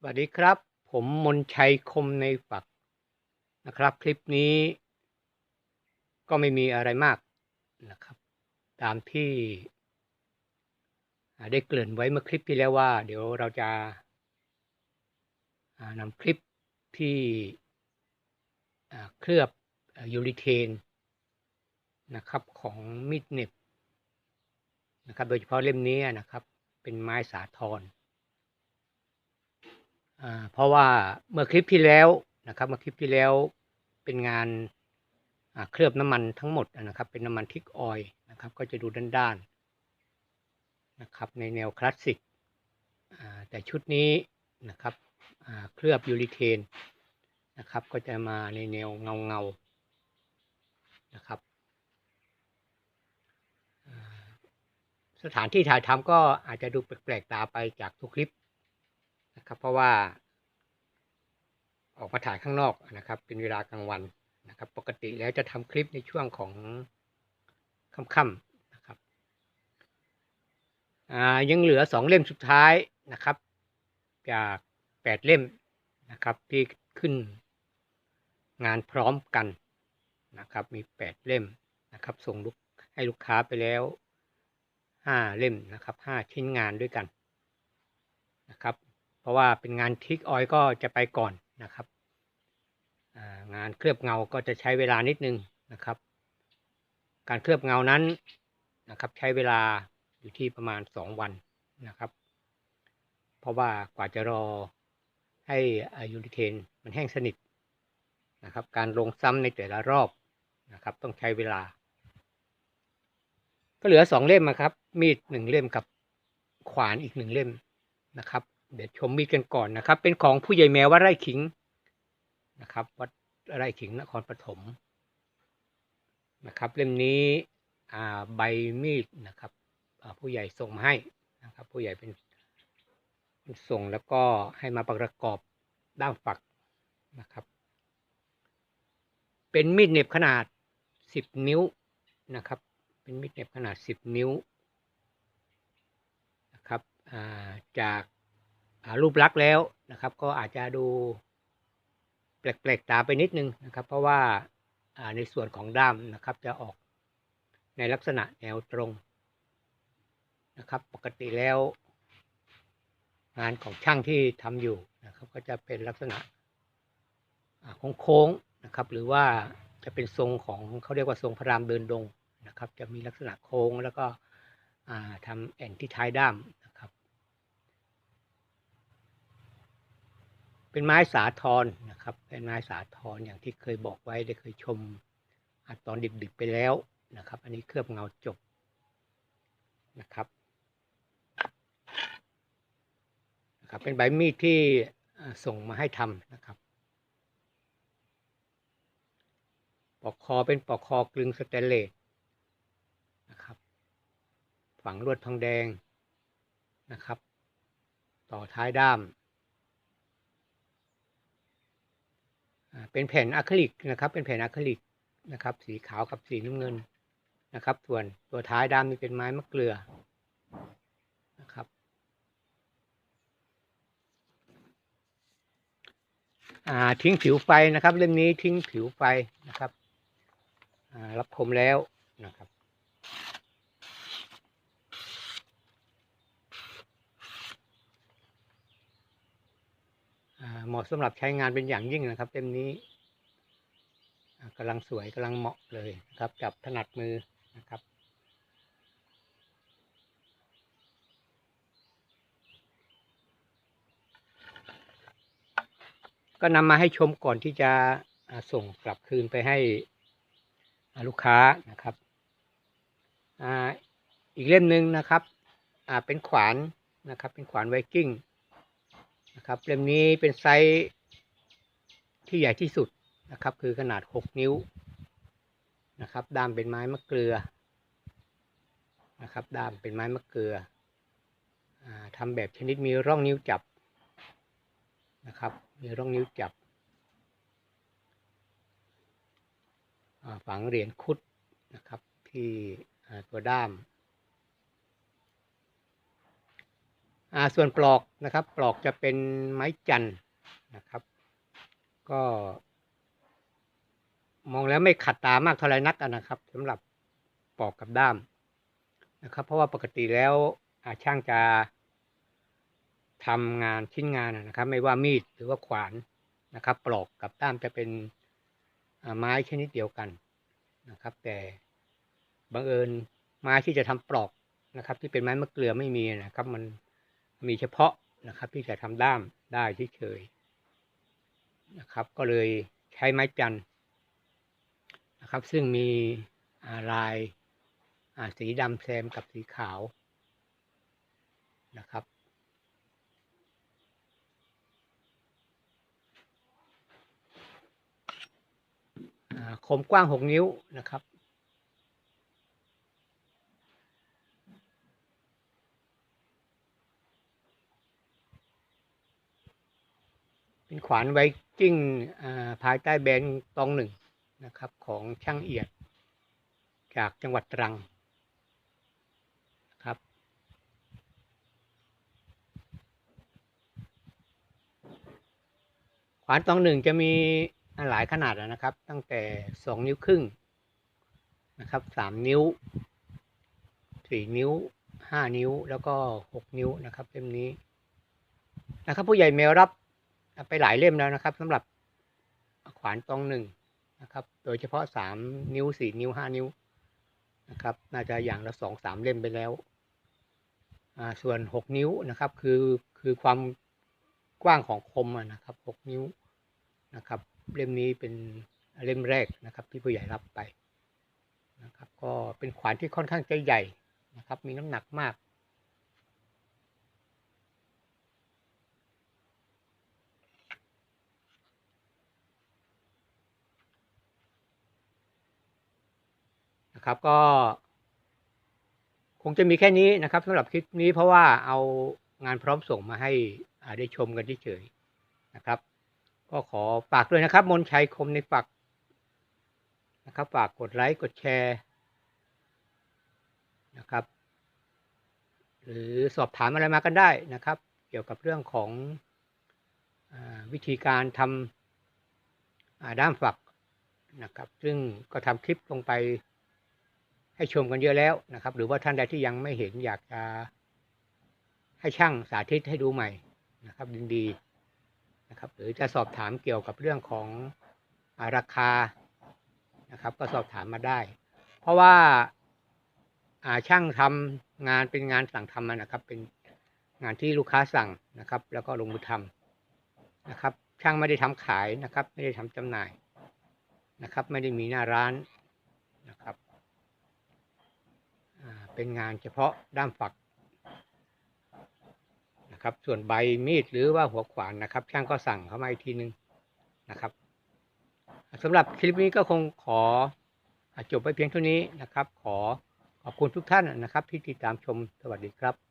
สวัสดีครับ ผมมนชัยคมในฝักนะครับ คลิปนี้ ก็ไม่มีอะไรมากนะครับ ตามที่ได้เกริ่นไว้เมื่อคลิปที่แล้วว่า เดี๋ยวเราจะานำคลิปที่เคลือบยูริเทนนะครับของมีดเน็บนะครับ โดยเฉพาะเล่มนี้นะครับ เป็นไม้สาทร เพราะว่าเมื่อคลิปที่แล้วนะครับ เมื่อคลิปที่แล้วเป็นงานเคลือบน้ำมันทั้งหมดนะครับ เป็นน้ำมันทิกออยนะครับ ก็จะดูด้านๆนะครับ ในแนวคลาสสิกแต่ชุดนี้นะครับเคลือบยูริเทนนะครับ ก็จะมาในแนวเงาเงาๆนะครับสถานที่ถ่ายทำก็อาจจะดูแปลกๆตาไปจากทุกคลิป นะครับ เพราะว่า ออกมาถ่ายข้างนอกนะครับ เป็นเวลากลางวันนะครับ ปกติแล้วจะทำคลิปในช่วงของค่ำๆนะครับยังเหลือสองเล่มสุดท้ายนะครับ จากแปดเล่มนะครับ ที่ขึ้นงานพร้อมกันนะครับ มีแปดเล่มนะครับ ส่งลูกให้ลูกค้าไปแล้วห้าเล่มนะครับห้าชิ้นงานด้วยกันนะครับ เพราะว่าเป็นงานทิกออยก็จะไปก่อนนะครับ งานเคลือบเงาก็จะใช้เวลานิดนึงนะครับ การเคลือบเงานั้นนะครับใช้เวลาอยู่ที่ประมาณสองวันนะครับ เพราะว่ากว่าจะรอให้อายูริเทนมันแห้งสนิทนะครับ การลงซ้ำในแต่ละรอบนะครับ ต้องใช้เวลา ก็เหลือสองเล่มนะครับ มีดหนึ่งเล่มกับขวานอีกหนึ่งเล่มนะครับ เดี๋ยวชมมีดกันก่อนนะครับ เป็นของผู้ใหญ่แมววัดไร่ขิงนะครับ วัดไร่ขิงนครปฐมนะครับ เล่มนี้อ่าใบมีดนะครับผู้ใหญ่ส่งมาให้นะครับ ผู้ใหญ่เป็นส่งแล้วก็ให้มาประกอบด้ามฝักนะครับ เป็นมีดเน็บขนาดสิบนิ้วนะครับ เป็นมีดเน็บขนาดสิบนิ้วนะครับจาก รูปลักษณ์แล้วนะครับ ก็อาจจะดูแปลกๆตาไปนิดนึงนะครับ เพราะว่าในส่วนของด้ามนะครับ จะออกในลักษณะแนวตรงนะครับ ปกติแล้ว งานของช่างที่ทำอยู่นะครับ ก็จะเป็นลักษณะโค้งๆนะครับ หรือว่าจะเป็นทรงของเขาเรียกว่าทรงพระรามเดินดงนะครับ จะมีลักษณะโค้งแล้วก็อ่าทำแอ่นที่ท้ายด้ามนะครับ เป็นไม้สาทรนะครับ เป็นไม้สาทรอย่างที่เคยบอกไว้ได้เคยชมอตอนดึกๆไปแล้วนะครับ อันนี้เคลือบเงาจบนะครับนะครับ เป็นใบมีดที่ส่งมาให้ทำนะครับ ปอกคอเป็นปอกคอกลึงสแตนเลสนะครับ ฝังลวดทองแดงนะครับ ต่อท้ายด้าม อ่า เป็นแผ่นอะคริลิกนะครับ เป็นแผ่นอะคริลิกนะครับ สีขาวกับสีน้ำเงินนะครับ ส่วนตัวท้ายด้ามนี่เป็นไม้มะเกลือนะครับอ่าทิ้งผิวไฟนะครับ เล่มนี้ทิ้งผิวไฟนะครับอ่ารับคมแล้วนะครับ อ่า เหมาะสำหรับใช้งานเป็นอย่างยิ่งนะครับเล่มนี้อ่ากำลังสวยกำลังเหมาะเลยนะครับจับถนัดมือนะครับก็นำมาให้ชมก่อนที่จะส่งกลับคืนไปให้ลูกค้านะครับออีกเล่มหนึ่งนะครับเป็นขวานนะครับ เป็นขวานไวกิ้ง ครับเล่มนี้เป็นไซส์ที่ใหญ่ที่สุดนะครับ คือขนาด 6 นิ้วนะครับ ด้ามเป็นไม้มะเกลือนะครับ ด้ามเป็นไม้มะเกลืออาทำแบบชนิดมีร่องนิ้วจับนะครับ มีร่องนิ้วจับฝังเหรียญคุดนะครับที่ตัวด้าม อ่า ส่วนปลอกนะครับ ปลอกจะเป็นไม้จันนะครับ ก็ มองแล้วไม่ขัดตามากเท่าไรนักนะครับสำหรับปลอกกับด้ามนะครับ เพราะว่าปกติแล้วอาช่างจะทำงานชิ้นงานนะครับ ไม่ว่ามีดหรือว่าขวานนะครับ ปลอกกับด้ามจะเป็นไม้ชนิดเดียวกันนะครับ แต่บังเอิญไม้ที่จะทำปลอกนะครับ ที่เป็นไม้มะเกลือไม่มีนะครับ มัน มีเฉพาะนะครับที่จะทำด้ามได้เฉยๆนะครับ ก็เลยใช้ไม้จันนะครับ ซึ่งมีาลายอ่าสีดำแซมกับสีขาวนะครับอ่าคมกว้างหกนิ้วนะครับ เป็น ขวานไวกิ้งภายใต้แบรนด์ตองหนึ่งนะครับของช่างเอียด จากจังหวัดตรังนะครับขวานตองหนึ่งจะมีหลายขนาดนะครับ ตั้งแต่สองนิ้วครึ่งนะครับสามนิ้วสี่นิ้วห้านิ้วแล้วก็หกนิ้วนะครับเล่มนี้นะครับผู้ใหญ่เมลรับ ไปหลายเล่มแล้วนะครับสำหรับขวานตองหนึ่งนะครับ โดยเฉพาะสามนิ้วสี่นิ้วห้านิ้วนะครับ น่าจะอย่างละสองสามเล่มไปแล้วอ่าส่วนหกนิ้วนะครับคือคือความกว้างของคมนะครับหกนิ้วนะครับ เล่มนี้เป็นเล่มแรกนะครับ ที่ผู้ใหญ่รับไปนะครับ ก็เป็นขวานที่ค่อนข้างจะใหญ่นะครับ มีน้ำหนักมาก นะครับก็ คงจะมีแค่นี้นะครับสำหรับคลิปนี้เพราะว่าเอางานพร้อมส่งมาให้ได้ชมกันเฉยๆนะครับ ก็ขอฝากด้วยนะครับ มนชัยคมในฝักนะครับ ฝากกดไลค์กดแชร์นะครับ หรือสอบถามอะไรมากันได้นะครับ เกี่ยวกับเรื่องของอวิธีการทำด้ามฝักนะครับ ซึ่งก็ทำคลิปลงไป ให้ชมกันเยอะแล้วนะครับ หรือว่าท่านใดที่ยังไม่เห็นอยากจะให้ช่างสาธิตให้ดูใหม่นะครับยินดีนะครับหรือจะสอบถามเกี่ยวกับเรื่องของอราคานะครับ ก็สอบถามมาได้ เพราะว่าช่างทำงานเป็นงานสั่งทำนะครับ เป็นงานที่ลูกค้าสั่งนะครับ แล้วก็ลงมือทำนะครับ ช่างไม่ได้ทำขายนะครับ ไม่ได้ทำจำหน่ายนะครับ ไม่ได้มีหน้าร้านนะครับ เป็นงานเฉพาะด้ามฝักนะครับ ส่วนใบมีดหรือว่าหัวขวานนะครับ ช่างก็สั่งเข้ามาอีกทีนึงนะครับสำหรับคลิปนี้ก็คงขอจบไปเพียงเท่านี้นะครับ ขอขอบคุณทุกท่านนะครับ ที่ติดตามชมสวัสดีครับ